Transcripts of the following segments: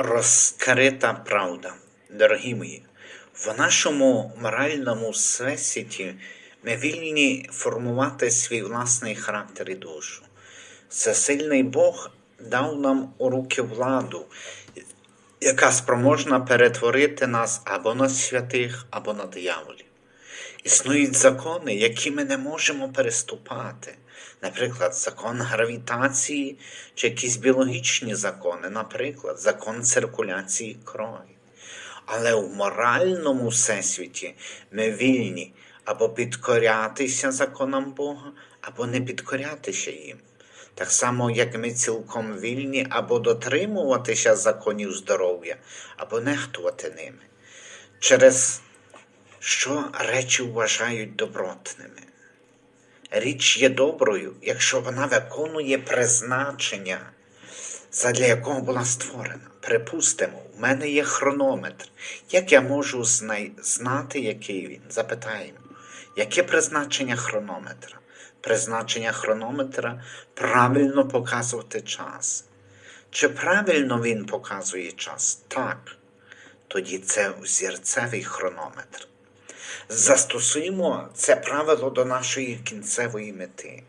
Розкрита правда, дорогі мої, в нашому моральному всесвіті ми вільні формувати свій власний характер і душу. Всесильний Бог дав нам у руки владу, яка спроможна перетворити нас або на святих, або на дияволів. Існують закони, які ми не можемо переступати. Наприклад, закон гравітації чи якісь біологічні закони, наприклад, закон циркуляції крові. Але в моральному всесвіті ми вільні або підкорятися законам Бога, або не підкорятися їм. Так само, як ми цілком вільні або дотримуватися законів здоров'я, або нехтувати ними. Через що речі вважають добротними. Річ є доброю, якщо вона виконує призначення, задля якого була створена. Припустимо, в мене є хронометр. Як я можу знати, який він? Запитаємо, яке призначення хронометра? Призначення хронометра правильно показувати час. Чи правильно він показує час? Так. Тоді це зірцевий хронометр. Застосуємо це правило до нашої кінцевої мети.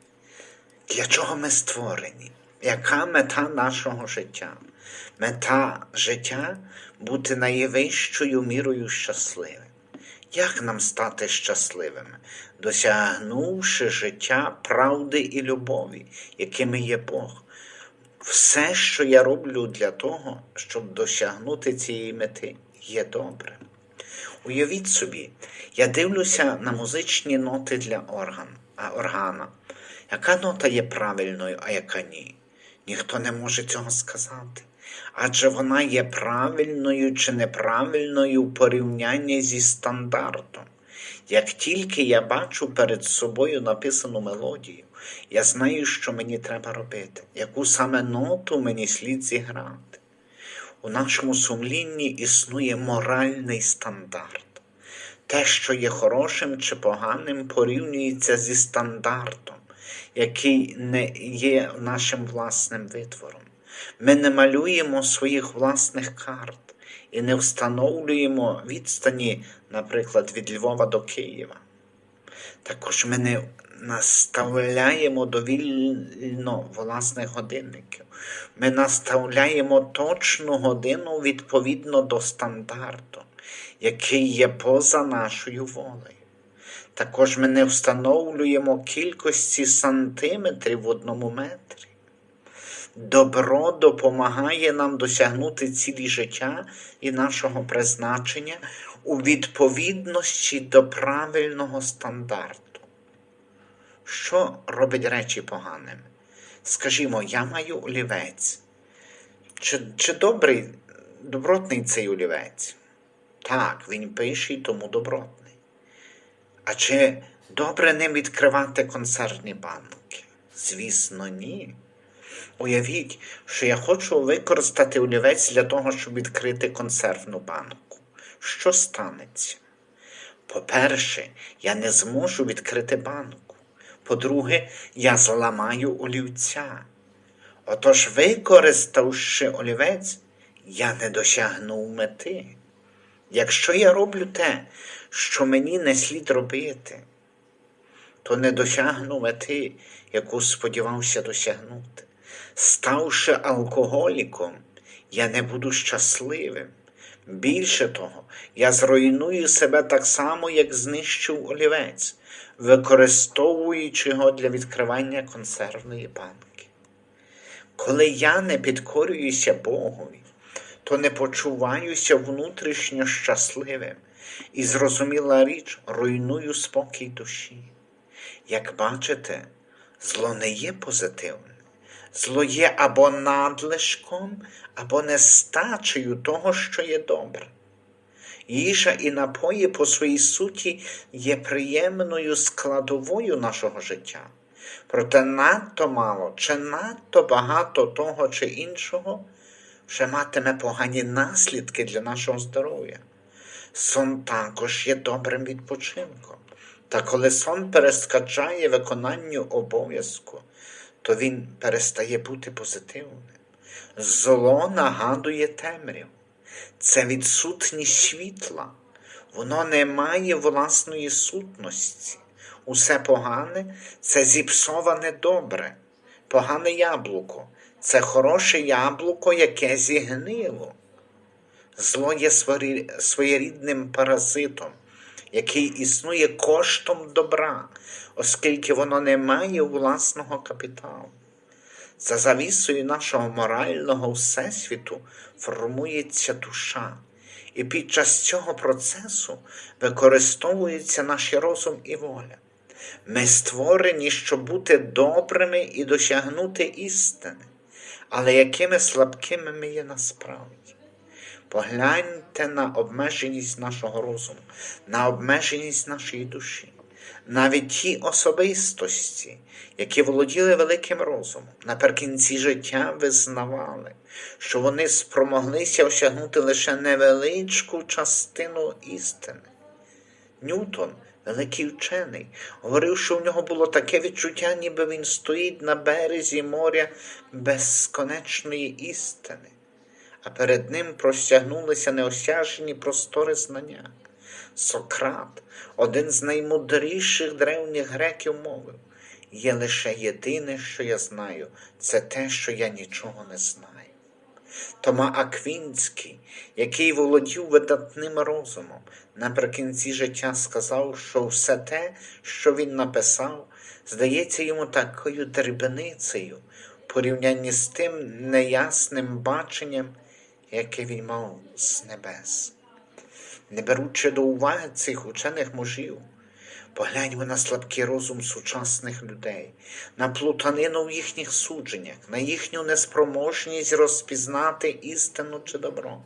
Для чого ми створені? Яка мета нашого життя? Мета життя бути найвищою мірою щасливим. Як нам стати щасливими, досягнувши життя правди і любові, якими є Бог? Все, що я роблю для того, щоб досягнути цієї мети, є добрим. Уявіть собі, я дивлюся на музичні ноти для орган, а органа. Яка нота є правильною, а яка ні? Ніхто не може цього сказати. Адже вона є правильною чи неправильною в порівнянні зі стандартом. Як тільки я бачу перед собою написану мелодію, я знаю, що мені треба робити, яку саме ноту мені слід зіграти. У нашому сумлінні існує моральний стандарт. Те, що є хорошим чи поганим, порівнюється зі стандартом, який не є нашим власним витвором. Ми не малюємо своїх власних карт і не встановлюємо відстані, наприклад, від Львова до Києва. Також ми не наставляємо довільно власних годинників. Ми наставляємо точну годину відповідно до стандарту, який є поза нашою волею. Також ми не встановлюємо кількості сантиметрів в одному метрі. Добро допомагає нам досягнути цілі життя і нашого призначення у відповідності до правильного стандарту. Що робить речі поганими? Скажімо, я маю олівець. Чи чи добрий, добротний цей олівець? Так, він пише, тому добротний. А чи добре ним відкривати консервні банки? Звісно, ні. Уявіть, що я хочу використати олівець для того, щоб відкрити консервну банку. Що станеться? По-перше, я не зможу відкрити банку. По-друге, я зламаю олівця. Отож, використавши олівець, я не досягнув мети. Якщо я роблю те, що мені не слід робити, то не досягну мети, яку сподівався досягнути. Ставши алкоголіком, я не буду щасливим. Більше того, я зруйную себе так само, як знищив олівець, використовуючи його для відкривання консервної банки. Коли я не підкорююся Богові, то не почуваюся внутрішньо щасливим і зрозуміла річ, руйную спокій душі. Як бачите, зло не є позитивним. Зло є або надлишком, або нестачею того, що є добре. Їжа і напої по своїй суті є приємною складовою нашого життя. Проте надто мало чи надто багато того чи іншого вже матиме погані наслідки для нашого здоров'я. Сон також є добрим відпочинком. Та коли сон перескачає виконанню обов'язку, то він перестає бути позитивним. Зло нагадує темряву. Це відсутність світла. Воно не має власної сутності. Усе погане це зіпсоване добре. Погане яблуко це хороше яблуко, яке зігнило. Зло є своєрідним паразитом, який існує коштом добра, оскільки воно не має власного капіталу. За завісою нашого морального всесвіту формується душа, і під час цього процесу використовуються наші розум і воля. Ми створені, щоб бути добрими і досягнути істини, але якими слабкими ми є насправді. Погляньте на обмеженість нашого розуму, на обмеженість нашої душі. Навіть ті особистості, які володіли великим розумом, наприкінці життя визнавали, що вони спромоглися осягнути лише невеличку частину істини. Ньютон, великий вчений, говорив, що в нього було таке відчуття, ніби він стоїть на березі моря безконечної істини, а перед ним простягнулися неосяжні простори знання. Сократ, один з наймудріших древніх греків, мовив: є лише єдине, що я знаю, це те, що я нічого не знаю. Тома Аквінський, який володів видатним розумом, наприкінці життя сказав, що все те, що він написав, здається йому такою дрібницею в порівнянні з тим неясним баченням, яке він мав з небес. Не беручи до уваги цих учених мужів, погляньмо на слабкий розум сучасних людей, на плутанину в їхніх судженнях, на їхню неспроможність розпізнати істину чи добро.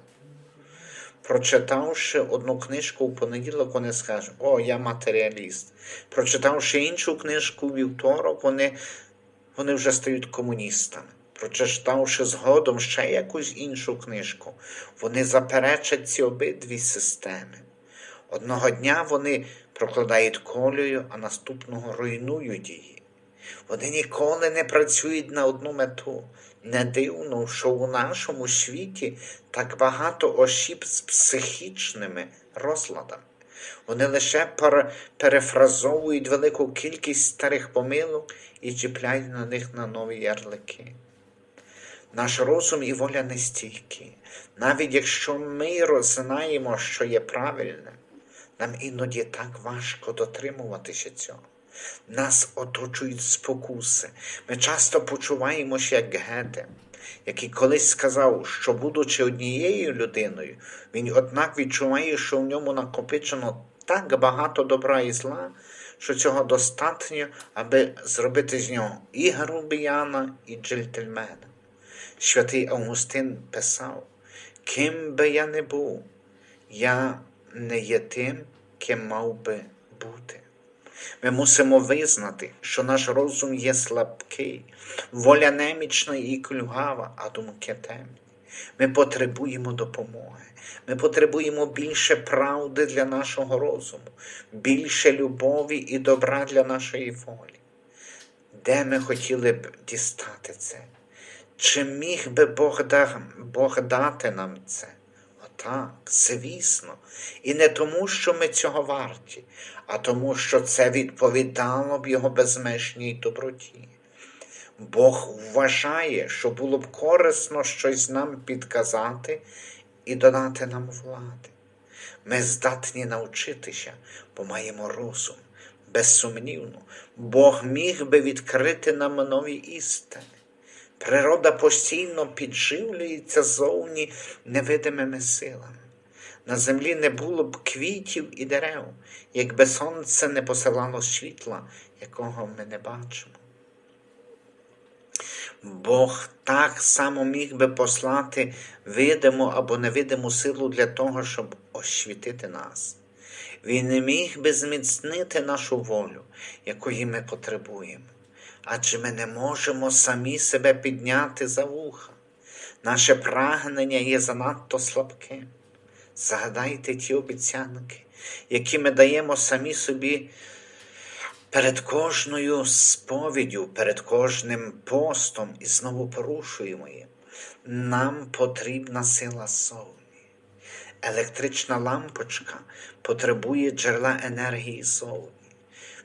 Прочитавши одну книжку в понеділок, вони скажуть, о, я матеріаліст. Прочитавши іншу книжку у вівторок, вони, вони вже стають комуністами. Прочитавши згодом ще якусь іншу книжку, вони заперечать ці обидві системи. Одного дня вони прокладають колію, а наступного руйнують її. Вони ніколи не працюють на одну мету. Не дивно, що у нашому світі так багато осіб з психічними розладами. Вони лише пере- перефразовують велику кількість старих помилок і чіпляють на них на нові ярлики. Наш розум і воля нестійкі. Навіть якщо ми знаємо, що є правильним, нам іноді так важко дотримуватися цього. Нас оточують спокуси. Ми часто почуваємося як Гете, який колись сказав, що, будучи однією людиною, він однак відчуває, що в ньому накопичено так багато добра і зла, що цього достатньо, аби зробити з нього і грубіяна, і джентльмена. Святий Августин писав, ким би я не був, я не є тим, ким мав би бути. Ми мусимо визнати, що наш розум є слабкий, воля немічна і клюгава, а думки темні. Ми потребуємо допомоги. Ми потребуємо більше правди для нашого розуму, більше любові і добра для нашої волі. Де ми хотіли б дістати це? Чи міг би Бог, да- Бог дати нам це? Отак, звісно. І не тому, що ми цього варті, а тому, що це відповідало б його безмежній доброті. Бог вважає, що було б корисно щось нам підказати і додати нам влади. Ми здатні навчитися, бо маємо розум. Безсумнівно, Бог міг би відкрити нам нові істини. Природа постійно підживлюється зовні невидимими силами. На землі не було б квітів і дерев, якби сонце не посилало світла, якого ми не бачимо. Бог так само міг би послати видиму або невидиму силу для того, щоб освітити нас. Він не міг би зміцнити нашу волю, якої ми потребуємо. Адже ми не можемо самі себе підняти за вуха. Наше прагнення є занадто слабким. Згадайте ті обіцянки, які ми даємо самі собі перед кожною сповіддю, перед кожним постом і знову порушуємо її. Нам потрібна сила ззовні. Електрична лампочка потребує джерела енергії ззовні.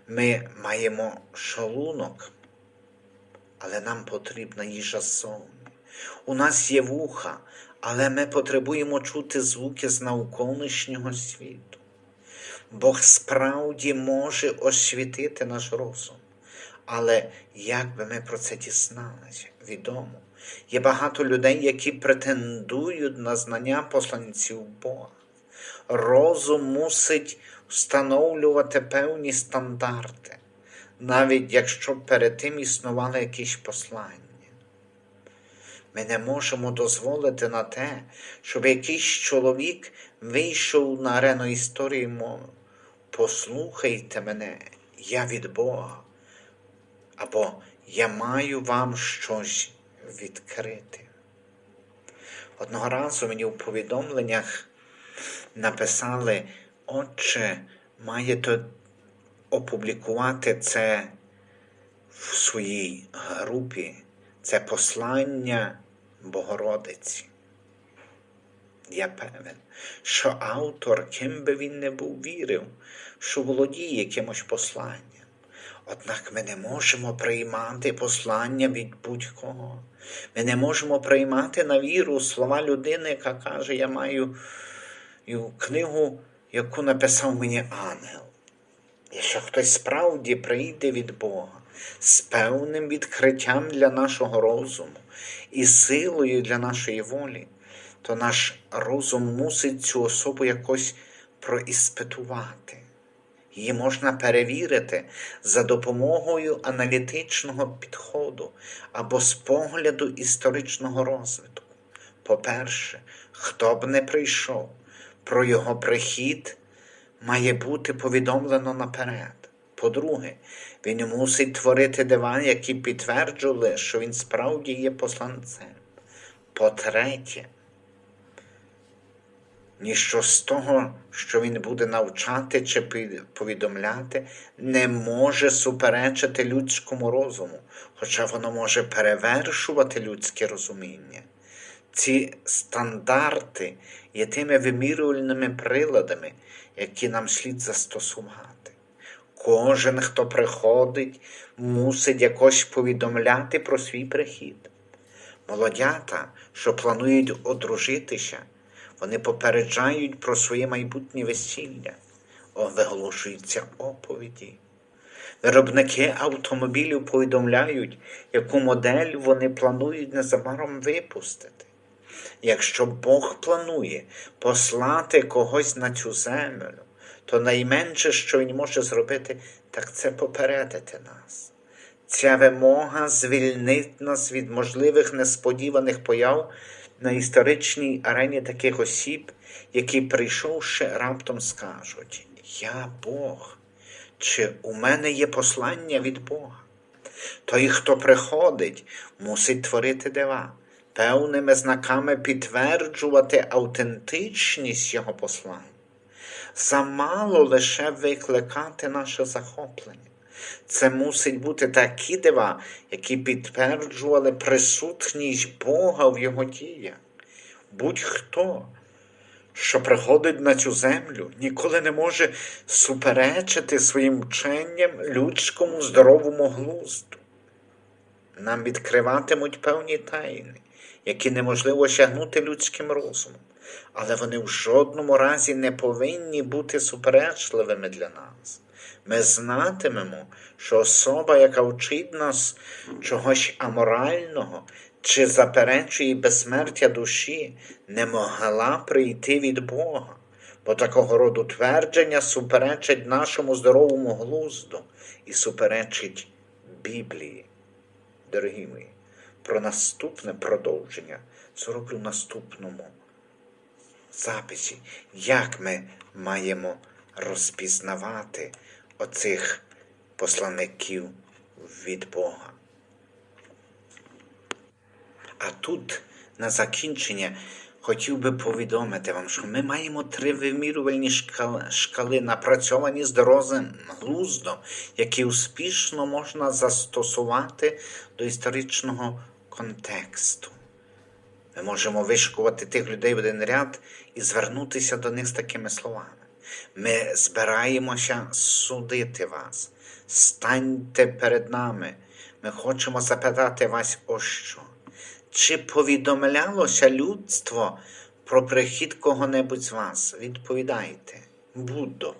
Ми маємо шлунок, але нам потрібна їжа ззовні. У нас є вуха, але ми потребуємо чути звуки з навколишнього світу. Бог справді може освітити наш розум. Але як би ми про це дізналися, відомо, є багато людей, які претендують на знання посланців Бога. Розум мусить встановлювати певні стандарти, навіть якщо перед тим існували якісь послання. Ми не можемо дозволити на те, щоб якийсь чоловік вийшов на арену історії і мовив Послухайте мене, я від Бога, або я маю вам щось відкрити. Одного разу мені в повідомленнях написали, Отче, маєте опублікувати це в своїй групі, це послання Богородиці. Я певен, що автор, ким би він не був вірив, що володіє якимось посланням. Однак ми не можемо приймати послання від будь-кого. Ми не можемо приймати на віру слова людини, яка каже, я маю книгу, яку написав мені ангел. Якщо хтось справді прийде від Бога з певним відкриттям для нашого розуму і силою для нашої волі, то наш розум мусить цю особу якось проіспитувати. Її можна перевірити за допомогою аналітичного підходу або з погляду історичного розвитку. По-перше, хто б не прийшов, про його прихід має бути повідомлено наперед. По-друге, він мусить творити дива, які підтверджували, що він справді є посланцем. По-третє, ніщо з того, що він буде навчати чи повідомляти, не може суперечити людському розуму, хоча воно може перевершувати людське розуміння. Ці стандарти є тими вимірювальними приладами, які нам слід застосувати. Кожен, хто приходить, мусить якось повідомляти про свій прихід. Молодята, що планують одружитися, вони попереджають про своє майбутнє весілля, виголошуються оповіді. Виробники автомобілів повідомляють, яку модель вони планують незабаром випустити. Якщо Бог планує послати когось на цю землю, то найменше, що Він може зробити, так це попередити нас. Ця вимога звільнить нас від можливих несподіваних появ на історичній арені таких осіб, які, прийшовши, раптом скажуть: Я Бог, чи у мене є послання від Бога? Той, хто приходить, мусить творити дива, певними знаками підтверджувати автентичність Його послання. Замало лише викликати наше захоплення. Це мусить бути такі дива, які підтверджували присутність Бога в його діях. Будь-хто, що приходить на цю землю, ніколи не може суперечити своїм вченням людському здоровому глузду. Нам відкриватимуть певні тайни, які неможливо сягнути людським розумом, але вони в жодному разі не повинні бути суперечливими для нас ми знатимемо, що особа, яка вчить нас чогось аморального чи заперечує безсмертя душі, не могла прийти від Бога, бо такого роду твердження суперечить нашому здоровому глузду і суперечить Біблії. Дорогі мої, про наступне продовження зроблю в наступному записі, як ми маємо розпізнавати оцих посланників від Бога. А тут на закінчення хотів би повідомити вам, що ми маємо три вимірювальні шкали, напрацьовані здоровим глуздом, які успішно можна застосувати до історичного контексту. Ми можемо вишкувати тих людей в один ряд і звернутися до них з такими словами. Ми збираємося судити вас. Станьте перед нами. Ми хочемо запитати вас ось що. Чи повідомлялося людство про прихід кого-небудь з вас? Відповідайте, Буддо.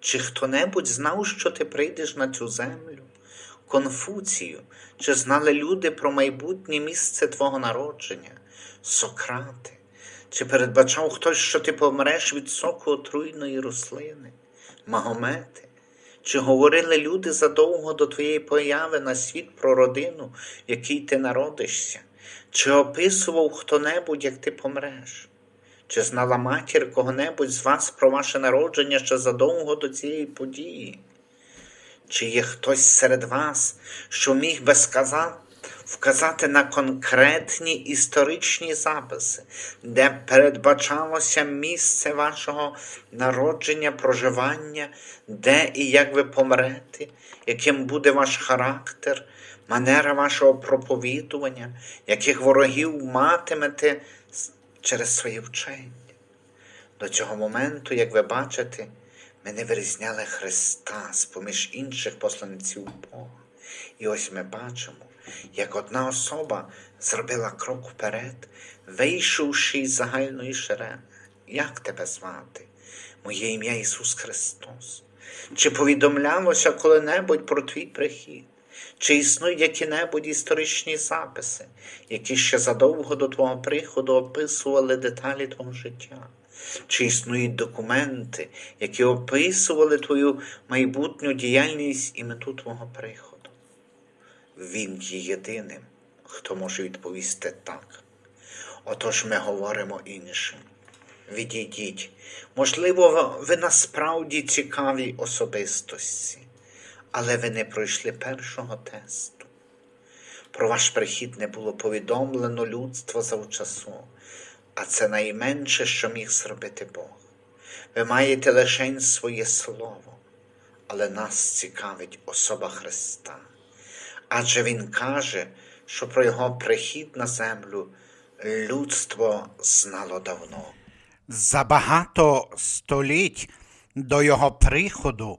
Чи хто-небудь знав, що ти прийдеш на цю землю? Конфуцію, чи знали люди про майбутнє місце твого народження? Сократи, чи передбачав хтось, що ти помреш від соку отруйної рослини? Магомети, чи говорили люди задовго до твоєї появи на світ про родину, в якій ти народишся? Чи описував хто-небудь, як ти помреш? Чи знала матір кого-небудь з вас про ваше народження ще задовго до цієї події? Чи є хтось серед вас, що міг би сказати, вказати на конкретні історичні записи, де передбачалося місце вашого народження, проживання, де і як ви помрете, яким буде ваш характер, манера вашого проповідування, яких ворогів матимете через своє вчення? До цього моменту, як ви бачите, ми не вирізняли Христа з поміж інших посланців Бога. І ось ми бачимо, як одна особа зробила крок вперед, вийшовши із загальної шерени. Як тебе звати? Моє ім'я Ісус Христос. Чи повідомлялося коли-небудь про твій прихід? Чи існують які-небудь історичні записи, які ще задовго до твого приходу описували деталі твого життя? Чи існують документи, які описували твою майбутню діяльність і мету твого приходу? Він є єдиним, хто може відповісти так. Отож ми говоримо іншим. Відійдіть. Можливо, ви насправді цікаві особистості, але ви не пройшли першого тесту. Про ваш прихід не було повідомлено людство завчасу, а це найменше, що міг зробити Бог. Ви маєте лише своє слово, але нас цікавить особа Христа. Адже Він каже, що про Його прихід на землю людство знало давно. За багато століть до його приходу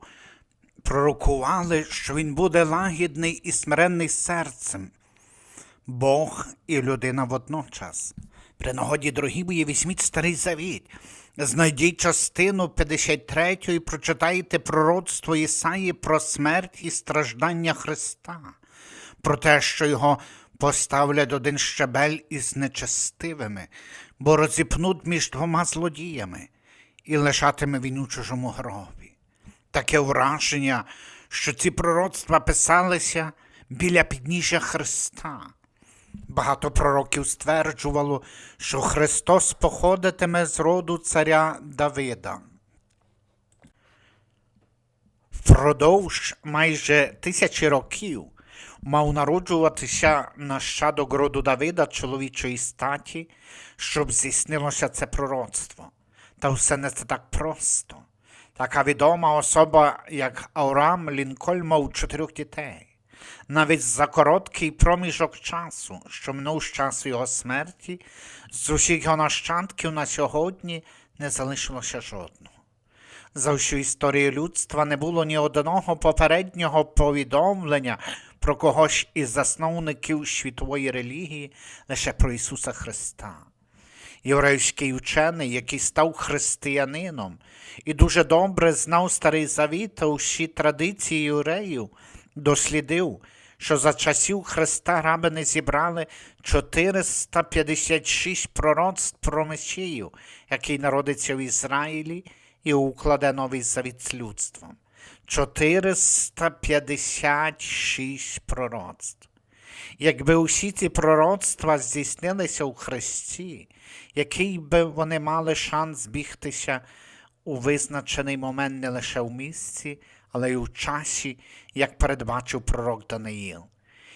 пророкували, що він буде лагідний і смиренний серцем, Бог і людина водночас. При нагоді, дорогі мої, візьміть старий завіт. Знайдіть частину 53 і прочитайте пророцтво Ісаї про смерть і страждання Христа, про те, що його поставлять один щебель із нечестивими, бо розіпнуть між двома злодіями, і лишатиме він у чужому гробі. Таке враження, що ці пророцтва писалися біля підніжжя Христа. Багато пророків стверджувало, що Христос походитиме з роду царя Давида. Впродовж майже тисячі років мав народжуватися нащадок роду Давида чоловічої статі, щоб здійснилося це пророцтво. Та все не це так просто. Така відома особа, як Аурам Лінкольн, мав чотирьох дітей. Навіть за короткий проміжок часу, що минув з часу його смерті, з усіх його нащадків на сьогодні не залишилося жодного. За всю історію людства не було ні одного попереднього повідомлення про когось із засновників світової релігії, лише про Ісуса Христа. Єврейський учений, який став християнином і дуже добре знав старий завіт та усі традиції євреїв, дослідив, що за часів Христа рабини зібрали 456 пророцтв про Месію, який народиться в Ізраїлі і укладе новий завіт з людством. 456 пророцтв. Якби усі ці пророцтва здійснилися у Христі, який би вони мали шанс збігтися у визначений момент не лише в місці, але й у часі, як передбачив пророк Даниїл.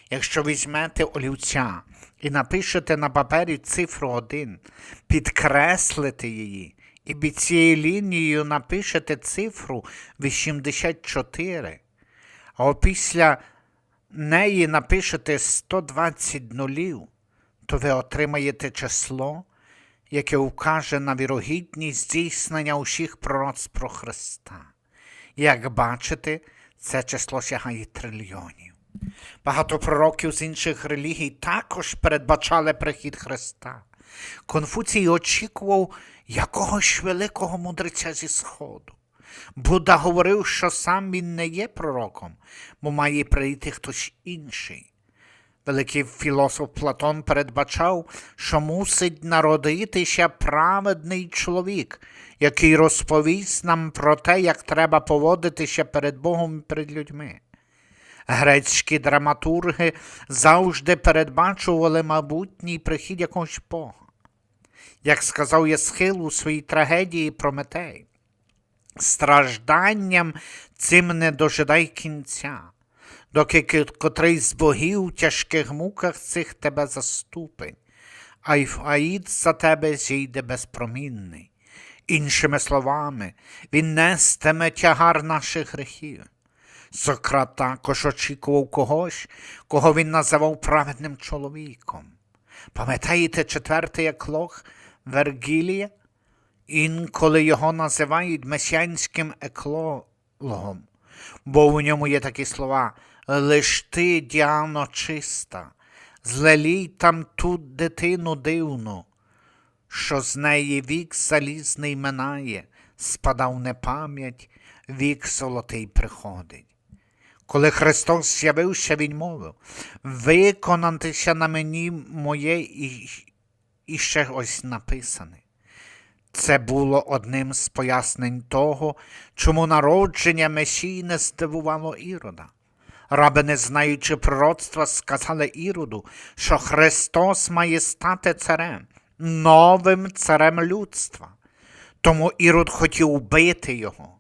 Якщо візьмете олівця і напишете на папері цифру 1, підкреслите її, і під цією лінією напишете цифру 84, а після неї напишете 120 нулів, то ви отримаєте число, яке вкаже на вірогідність здійснення усіх пророцтв про Христа. Як бачите, це число сягає трильйонів. Багато пророків з інших релігій також передбачали прихід Христа. Конфуцій очікував якогось великого мудреця зі Сходу. Будда говорив, що сам він не є пророком, бо має прийти хтось інший. Великий філософ Платон передбачав, що мусить народитися праведний чоловік, який розповість нам про те, як треба поводитися перед Богом і перед людьми. Грецькі драматурги завжди передбачували майбутній прихід якогось Бога. Як сказав Єсхил у своїй трагедії Прометей, стражданням цим не дожидай кінця, доки котрий з богів у тяжких муках цих тебе заступить, а й Аїд за тебе зійде безпромінний. Іншими словами, він нестиме тягар наших гріхів. Сократ також очікував когось, кого він називав праведним чоловіком. Пам'ятаєте четвертий еклог Вергілія? Інколи його називають месіанським еклологом, бо у ньому є такі слова Лиш ти, Діано, чиста, злелій там ту дитину дивну, що з неї вік залізний минає, спадав непам'ять, вік золотий приходить. Коли Христос з'явився, Він мовив, виконатися на мені моє і, і ще ось написане. Це було одним з пояснень того, чому народження Месії не здивувало Ірода. Раби, не знаючи пророцтва, сказали Іроду, що Христос має стати царем, новим царем людства. Тому Ірод хотів убити його.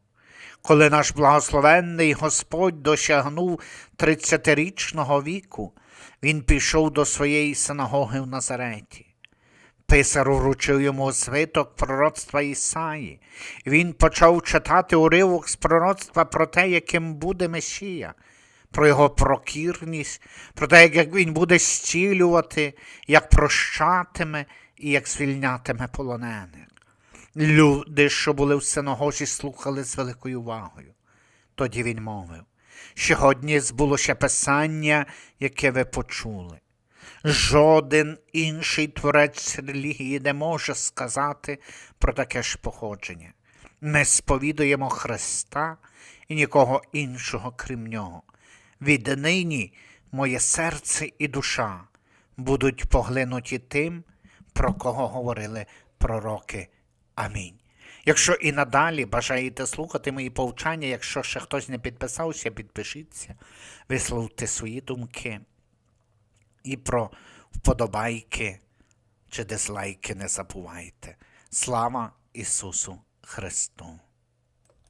Коли наш благословенний Господь досягнув 30-річного віку, він пішов до своєї синагоги в Назареті. Писар вручив йому звиток пророцтва Ісаї. Він почав читати уривок з пророцтва про те, яким буде Месія, про його прокірність, про те, як він буде зцілювати, як прощатиме і як звільнятиме полонених. Люди, що були в синагозі, слухали з великою увагою. Тоді він мовив: сьогодні збулося писання, яке ви почули. Жоден інший творець релігії не може сказати про таке ж походження. Ми сповідуємо Христа і нікого іншого, крім нього. Віднині моє серце і душа будуть поглинуті тим, про кого говорили пророки. Амінь. Якщо і надалі бажаєте слухати мої повчання, якщо ще хтось не підписався, підпишіться, висловте свої думки і про вподобайки чи дизлайки не забувайте. Слава Ісусу Христу!